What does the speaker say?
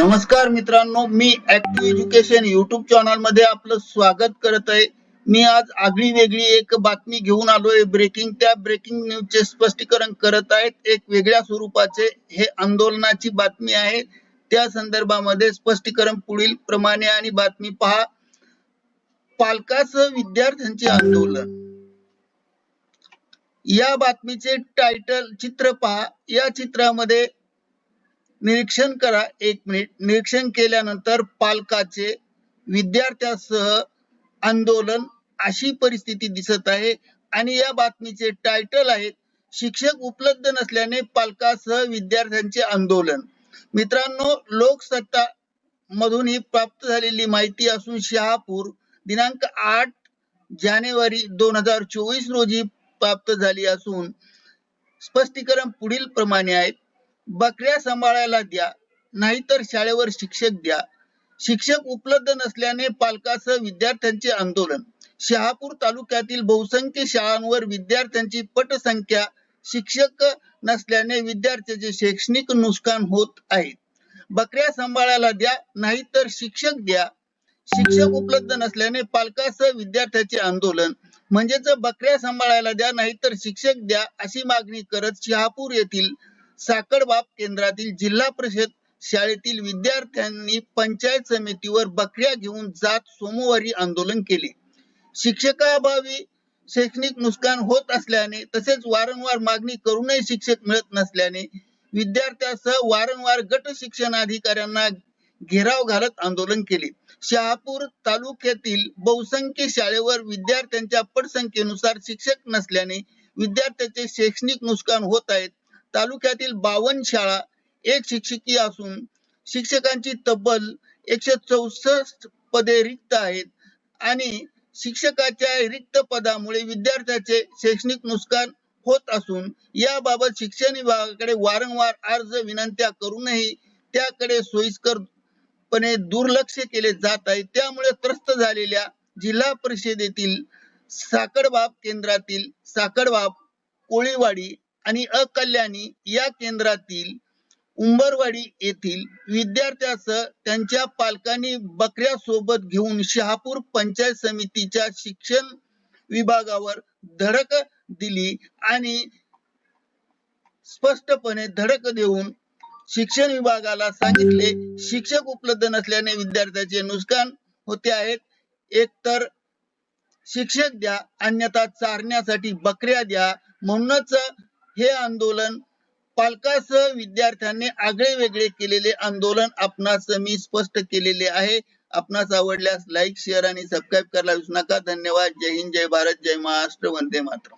नमस्कार मित्रांनो मी active education YouTube चॅनलमध्ये आपलं स्वागत करत आहे. मी आज आगळी वेगळी एक बातमी घेऊन आलोय. ब्रेकिंग त्या ब्रेकिंग न्यूजचे स्पष्टीकरण करत आहेत. एक वेगळ्या स्वरूपाचे हे आंदोलनाची बातमी आहे. त्या संदर्भामध्ये स्पष्टीकरण पुढील प्रमाणे आणि बातमी पहा. पालकासह विद्यार्थ्यांचे आंदोलन. या बातमीचे टायटल चित्र पहा. या चित्रामध्ये निरीक्षण करा. एक मिनिट. निरीक्षण केल्यानंतर पालकाचे विद्यार्थ्यासह आंदोलन अशी परिस्थिती दिसत आहे. आणि या बातमीचे टायटल आहेत शिक्षक उपलब्ध नसल्याने पालकासह विद्यार्थ्यांचे आंदोलन. मित्रांनो लोकसत्ता मधून ही प्राप्त झालेली माहिती असून शहापूर दिनांक आठ जानेवारी दोन हजार चोवीस रोजी प्राप्त झाली असून स्पष्टीकरण पुढील प्रमाणे आहेत बकऱ्या सांभाळायला द्या नाहीतर शाळेवर शिक्षक द्या. शिक्षक उपलब्ध नसल्याने पालकासह विद्यार्थ्यांचे आंदोलन. शहापूर तालुक्यातील बहुसंख्य शाळांवर विद्यार्थ्यांची पटसंख्या शिक्षक नसल्याने विद्यार्थ्यांचे शैक्षणिक नुकसान होत आहे. बकऱ्या सांभाळायला द्या नाहीतर शिक्षक द्या. शिक्षक उपलब्ध नसल्याने पालकासह विद्यार्थ्यांचे आंदोलन. म्हणजेच बकऱ्या सांभाळायला द्या नाहीतर शिक्षक द्या अशी मागणी करत शहापूर येथील साकडबाब केंद्रातील जिल्हा परिषद शाळेतील विद्यार्थ्यांनी पंचायत समितीवर बकऱ्या घेऊन जात सोमवारी आंदोलन केले. शिक्षकाभावी शैक्षणिक नुकसान होत असल्याने तसेच वारंवार मागणी करूनही शिक्षक मिळत नसल्याने विद्यार्थ्यांसह वारंवार गट शिक्षण अधिकाऱ्यांना घेराव घालत आंदोलन केले. शहापूर तालुक्यातील बहुसंख्य शाळेवर विद्यार्थ्यांच्या पटसंख्येनुसार शिक्षक नसल्याने विद्यार्थ्यांचे शैक्षणिक नुकसान होत आहेत तालुक्यातील बावन्न शाळा एक शिक्षकी असून शिक्षकांची तब्बल एकशे चौसष्ट पदे रिक्त आहेत. आणि शिक्षकाच्या रिक्त पदामुळे विद्यार्थ्याचे शैक्षणिक नुकसान होत असून याबाबत शिक्षण विभागाकडे वारंवार अर्ज विनंत्या करूनही त्याकडे सोयीस्कर पणे दुर्लक्ष केले जात आहे. त्यामुळे त्रस्त झालेल्या जिल्हा परिषदेतील साकडबाब केंद्रातील साकडबाब कोळीवाडी आणि अकल्याणी या केंद्रातील उंबरवाडी येथील विद्यार्थ्यासह त्यांच्या पालकांनी बकऱ्या सोबत घेऊन शहापूर पंचायत समितीच्या शिक्षण विभागावर धडक दिली आणि स्पष्टपणे धडक देऊन शिक्षण विभागाला सांगितले. शिक्षक उपलब्ध नसल्याने विद्यार्थ्याचे नुकसान होते आहेत एकतर शिक्षक द्या अन्यथा चारण्यासाठी बकऱ्या द्या म्हणूनच हे आंदोलन पालकासह विद्यार्थ्यांनी आगळे वेगळे केलेले आंदोलन आपणास मी स्पष्ट केलेले आहे. आपणास आवडल्यास लाईक शेअर आणि सबस्क्राईब करायला विसरू नका. धन्यवाद. जय हिंद जय भारत जय महाराष्ट्र. वंदे मातरम.